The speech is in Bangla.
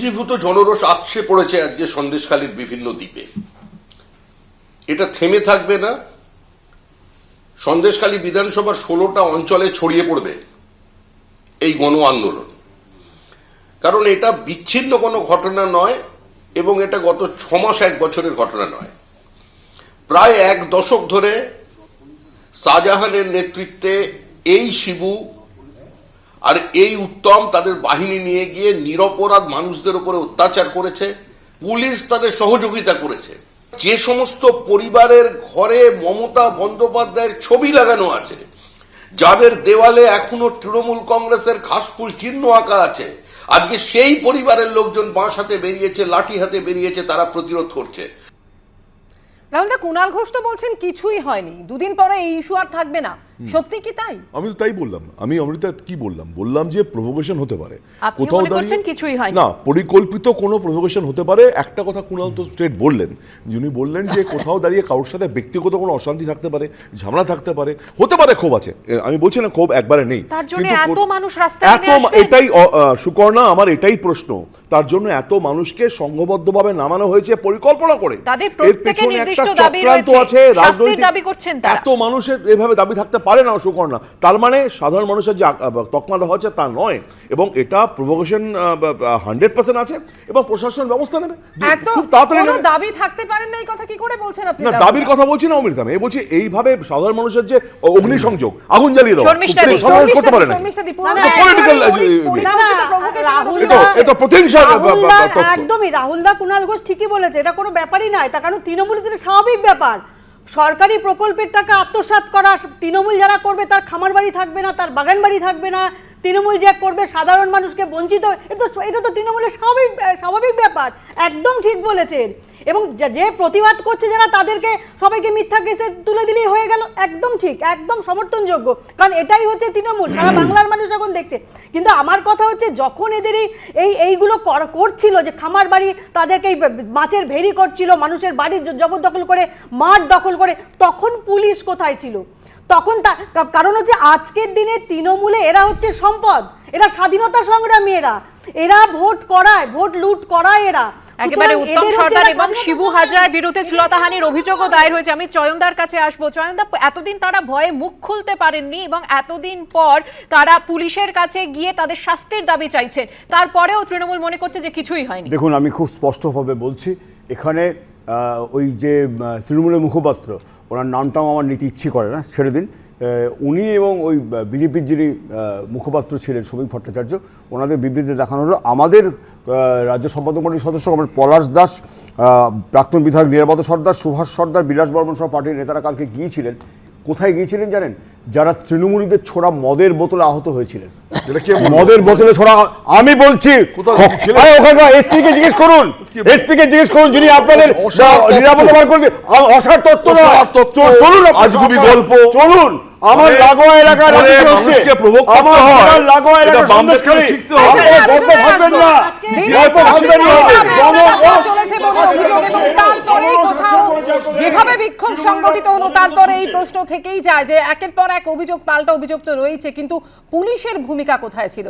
পুঞ্জীভূত জনরোষ আছড়ে পড়েছে আজকে সন্দেশখালীর বিভিন্ন দ্বীপে। এটা থেমে থাকবে না। সন্দেশখালী বিধানসভার ষোলোটা অঞ্চলে ছড়িয়ে পড়বে এই গণ আন্দোলন। কারণ এটা বিচ্ছিন্ন কোনো ঘটনা নয় এবং এটা গত ছ মাস এক বছরের ঘটনা নয়। প্রায় এক দশক ধরে শাহজাহানের নেতৃত্বে এই শিবু আর এই উত্তম তাদের বাহিনী নিয়ে গিয়ে নিরপরাধ মানুষদের উপরে অত্যাচার করেছে, পুলিশ তাদের সহযোগিতা করেছে। যে সমস্ত পরিবারের ঘরে মমতা বন্দ্যোপাধ্যায়ের ছবি লাগানো আছে, যাদের দেওয়ালে এখনও তৃণমূল কংগ্রেসের ঘাসফুল চিহ্ন আঁকা আছে, আজকে সেই পরিবারের লোকজন বাঁশ হাতে বেরিয়েছে, লাঠি হাতে বেরিয়েছে, তারা প্রতিরোধ করছে। রাহুলদা কুণাল ঘোষ তো বলছেন কিছুই হয়নি। দুদিন পরে এই ইস্যু আর থাকবে না। সত্যি কি তাই? আমি তো তাই বললাম। আমি অমৃতা কি বললাম? বললাম যে প্রভোকেশন হতে পারে। মনে করছেন কিছুই হয়নি? না পরিকল্পিত কোনো প্রভোকেশন হতে পারে। একটা কথা কুণাল তো স্ট্রেট বললেন। যিনি বললেন যে কোথাও দাঁড়িয়ে কারোর সাথে ব্যক্তিগত কোনো অশান্তি থাকতে পারে ঝামেলা থাকতে পারে হতে পারে ক্ষোভ আছে। আমি বলছি না ক্ষোভ একবারে নেই। তার জন্য এত মানুষ রাস্তায় এত এটাই সুকর্ণা আমার এটাই প্রশ্ন। তার জন্য এত মানুষকে সংঘবদ্ধভাবে নামানো হয়েছে পরিকল্পনা করে। তাদের প্রত্যেকের নির্দিষ্ট দাবি রয়েছে। আছে রাজনৈতিক দাবি করছেন তারা। এত মানুষের এভাবে দাবি থাকতে পারে না সুকর্ণা তার মানে সাধারণ মানুষের যে তকমা দেওয়া হচ্ছে তা নয়। এবং এটা প্রভোকেশন হান্ড্রেড পার্সেন্ট আছে এবং প্রশাসন ব্যবস্থা নেবে। খুব তাড়াতাড়ি দাবি থাকতে পারেন না এই কথা কি করে বলছেন আপনি না দাবির কথা বলছি না অমৃতা আমি বলছি এইভাবে সাধারণ মানুষের যে অগ্নিসংযোগ আগুন জ্বালিয়ে দেওয়া শর্মিষ্ঠা দি, সাধারণ মানুষ করতে পারে না। এর রাহুল দা-। একদমই কুণাল ঘোষ ঠিকই বলেছে এটা কোনো ব্যাপারই নয়। তার কারণ তৃণমূলের স্বাভাবিক ব্যাপার? সরকারি প্রকল্পের টাকা আত্মসাত করা, তৃণমূল যারা করবে তার খামার বাড়ি থাকবে না, তার বাগান বাড়ি থাকবে না তৃণমূল যে করবে, সাধারণ মানুষকে বঞ্চিত, এটা তো এটা তো তৃণমূলের স্বাভাবিক স্বাভাবিক ব্যাপার। একদম ঠিক বলেছেন। এবং যে- প্রতিবাদ করছে যারা, তাদেরকে সবাইকে মিথ্যা কেসে তুলে দিলেই হয়ে গেল। একদম ঠিক, একদম সমর্থনযোগ্য। কারণ এটাই হচ্ছে তৃণমূল, সারা বাংলার মানুষ এখন দেখছে। কিন্তু আমার কথা হচ্ছে, যখন এদের এই এই এইগুলো কর- করছিল যে খামার বাড়ি, তাদেরকে মাছের ভেরি করছিল, মানুষের বাড়ি জবরদখল করে, মাঠ দখল করে, তখন পুলিশ কোথায় ছিল? তখন তা কারণ হচ্ছে আজকের দিনে তৃণমূলে এরা হচ্ছে সম্পদ। এরা স্বাধীনতা সংগ্রামী এরা। এরা ভোট করায় ভোট লুট করায় এরা। একেবারে উত্তম সর্দার এবং শিবু। হাজরার বিরুদ্ধে শ্লতাহানির অভিযোগও দায়ের হয়েছে। আমি চয়নদার কাছে আসব। চয়নদা এতদিন তারা ভয়ে মুখ খুলতে পারেননি এবং এতদিন পর তারা পুলিশের কাছে গিয়ে তাদের শাস্তির দাবি চাইছেন তারপরেও তৃণমূল মনে করছে যে কিছুই হয়নি। দেখুন আমি খুব স্পষ্টভাবে বলছি এখানে ওই যে তৃণমূলের মুখপাত্র, ওনার নামটাও আমার নিতে ইচ্ছে করে না, ছেড়ে দিন। উনি এবং ওই বিজেপির যিনি মুখপাত্র ছিলেন শ্রমিক ভট্টাচার্য, ওনাদের বিবৃতিতে দেখানো হলো। আমাদের রাজ্য সম্পাদক মন্ডলীর সদস্য আমার পলাশ দাস প্রাক্তন বিধায়ক নিরাপদ সর্দার, সুভাষ সর্দার বিলাস বর্মন সহ পার্টির নেতারা কালকে গিয়েছিলেন। কোথায় গিয়েছিলেন জানেন যারা তৃণমূলীদের ছোড়া মদের বোতলে আহত হয়েছিলেন? মদের বোতলে ছোড়া আমি বলছি? ওখানকার এসপি কে জিজ্ঞেস করুন এসপি কে জিজ্ঞেস করুন যিনি আপনাদের। নিরাপত্তা বার অসার তত্ত্ব চলুন আজগুবি গল্প। চলুন আমার লাগোয়া হচ্ছে মানুষকে করতে আমার হয়। আমার লাগোয়া এলাকা শিখতে। আপনারা আচ্ছা, গল্প ভাববেন না গল্প ভাববেন না চলেছে বলে অভিযোগ এবং তারপরেই কোথাও যেভাবে বিক্ষোভ সংগঠিত হলো, তারপরে এই প্রশ্ন থেকেই যায় যে একের পর এক অভিযোগ, পাল্টা অভিযোগ তো রয়েছে কিন্তু পুলিশের ভূমিকা কোথায় ছিল?